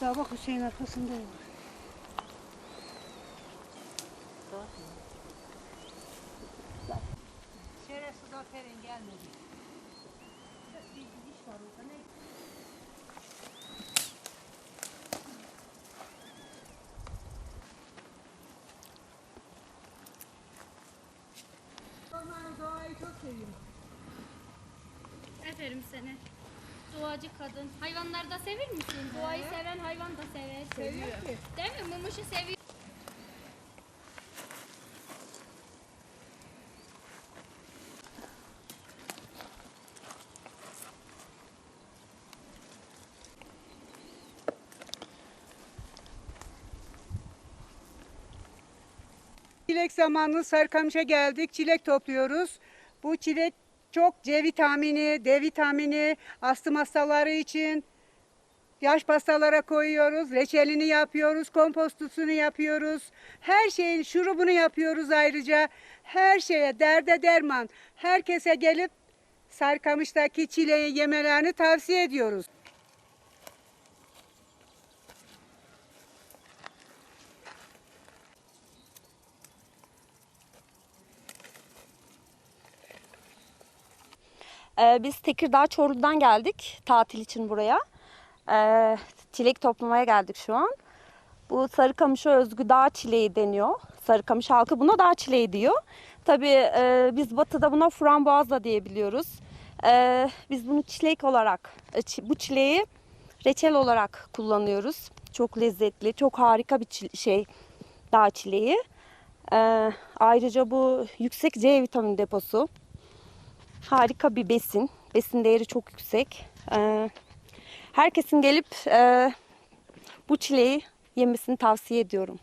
Daha bak Hüseyin arkasında olur. Şerefsiz aferin gelmedi. Bir gidiş var orada ne? Seviyorum. Aferin seni. Doğacı kadın. Hayvanları da sever misin? Doğayı seven hayvan da sever. Seviyor ki. Değil mi? Mumuşu seviyor. Çilek zamanı Sarıkamış'a geldik. Çilek topluyoruz. Bu çilek çok C vitamini, D vitamini, astım hastaları için yaş pastalara koyuyoruz. Reçelini yapıyoruz, kompostusunu yapıyoruz. Her şeyin şurubunu yapıyoruz ayrıca. Her şeye derde derman. Herkese gelip Sarıkamış'taki çileği yemelerini tavsiye ediyoruz. Ee, biz Tekirdağ Çorlu'dan geldik tatil için buraya. Ee, çilek toplamaya geldik şu an. Bu Sarıkamış'a özgü dağ çileği deniyor. Sarıkamış halkı buna dağ çileği diyor. Tabii e, biz batıda buna frambuaz da diyebiliyoruz. Ee, biz bunu çilek olarak, e, bu çileği reçel olarak kullanıyoruz. Çok lezzetli, çok harika bir şey dağ çileği. Ayrıca bu yüksek C vitamini deposu. Harika bir besin. Besin değeri çok yüksek. Ee, herkesin gelip e, bu çileği yemesini tavsiye ediyorum.